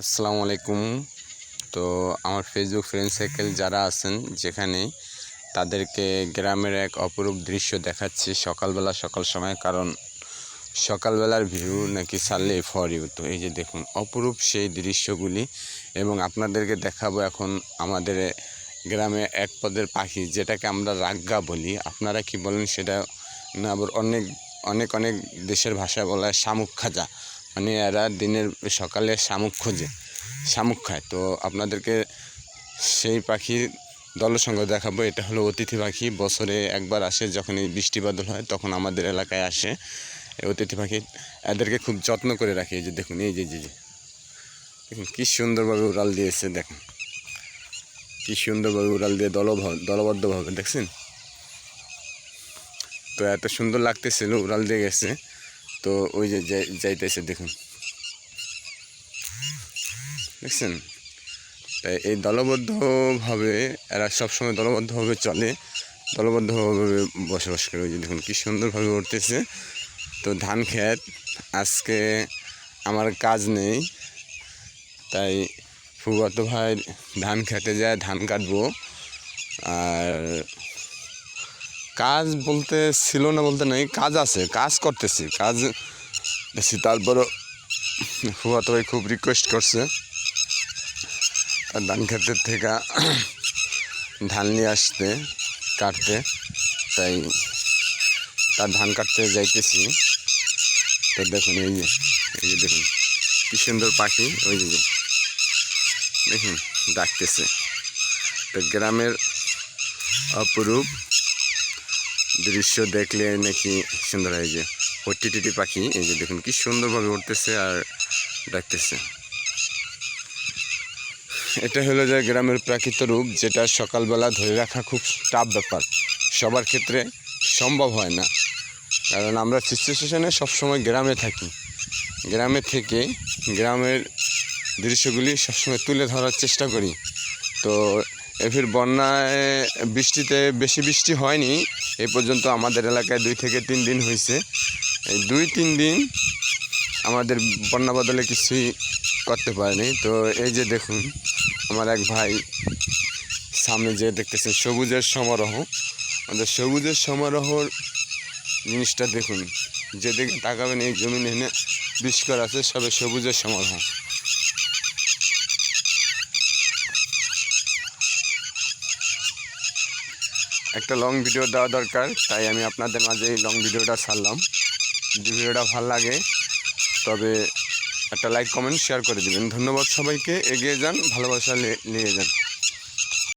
আসসালামু আলাইকুম। তো আমার ফেসবুক ফ্রেন্ড সার্কেল যারা আছেন যেখানে তাদেরকে গ্রামের এক অপরূপ দৃশ্য দেখাচ্ছি সকালবেলা সকাল সময়, কারণ সকালবেলার ভিউ নাকি ছাড়লে ফর ইউ তো এই যে দেখুন, অপরূপ সেই দৃশ্যগুলি এবং আপনাদেরকে দেখাবো এখন আমাদের গ্রামে এক পদের পাখি, যেটাকে আমরা রাগ্গা বলি। আপনারা কি বলেন সেটা না, আবার অনেক অনেক অনেক দেশের ভাষায় বলা হয় শামুক খাজা। মানে এরা দিনের সকালে শামুক খোঁজে, শামুক খায়। তো আপনাদেরকে সেই পাখির দলসঙ্গ দেখাবো। এটা হলো অতিথি পাখি। বছরে একবার আসে যখন এই বৃষ্টি বাদল হয়, তখন আমাদের এলাকায় আসে অতিথি পাখি। এদেরকে খুব যত্ন করে রাখি। এই যে দেখুন, এই যে যে যে। দেখুন, কী সুন্দরভাবে উড়াল দিয়েছে, দেখুন। কী সুন্দরভাবে উড়াল দিয়ে দলভ দলবদ্ধভাবে, দেখছেন? তো এত সুন্দর লাগতেছিল, উড়াল দিয়ে গেছে। তো ওই যে যাই- যাইতেছে, দেখুন। দেখছেন? তাই এই দলবদ্ধভাবে, এরা সবসময় দলবদ্ধভাবে চলে। দলবদ্ধভাবে বসবাস করে। ওই যে দেখুন, কী সুন্দরভাবে উঠতেছে। তো ধান ক্ষেত আজকে আমার কাজ নেই। তাই ফুগত ভাই ধান খেতে যায়, ধান কাটবো। আর কাজ বলতে ছিল না বলতে নেই, কাজ আছে, কাজ করতেছি, কাজ বেশি তারপরও ফুয়াতো ভাই খুব রিকোয়েস্ট করছে ধান ক্ষেতের থেকে ধান নিয়ে আসতে, কাটতে, তাই তার ধান কাটতে যাইতেছি তো দেখুন, এই যে এই যে দেখুন, কি সুন্দর পাখি, ওই যে। দেখুন, ডাকতেছে তো গ্রামের অপরূপ দৃশ্য দেখলে নাকি সুন্দর হয় যে হট্টিটিটি পাখি, এই যে দেখুন কি সুন্দরভাবে উঠতেছে আর ডাকতেছে। এটা হলো যে গ্রামের প্রাকৃত রূপ, যেটা সকালবেলা ধরে রাখা খুব টাফ ব্যাপার। সবার ক্ষেত্রে সম্ভব হয় না। কারণ আমরা সিচুয়েশনে সবসময় গ্রামে থাকি। গ্রামে থেকে গ্রামের দৃশ্যগুলি সবসময় তুলে ধরার চেষ্টা করি। তো এফির বন্যায় বৃষ্টিতে বেশি বৃষ্টি হয়নি এই পর্যন্ত আমাদের এলাকায় দুই থেকে তিন দিন হয়েছে। এই দুই তিন দিন আমাদের বন্যা বদলে কিছুই করতে পারেনি। তো এই যে দেখুন, আমার এক ভাই সামনে যে দেখতেছেন, সবুজের সমারোহ। আমাদের সবুজের সমারোহর জিনিসটা দেখুন, যেদিকে তাকাবেন এই জমিন এনে বিষ্কর আছে, সবে সবুজের সমারোহ। একটা লং ভিডিও দেওয়া দরকার, তাই আমি আপনাদের মাঝে এই লং ভিডিওটা ছাড়লাম। যদি ভিডিওটা ভালো লাগে, তবে একটা লাইক কমেন্ট শেয়ার করে দেবেন। ধন্যবাদ সবাইকে, এগিয়ে যান, ভালোবাসা নিয়ে যান।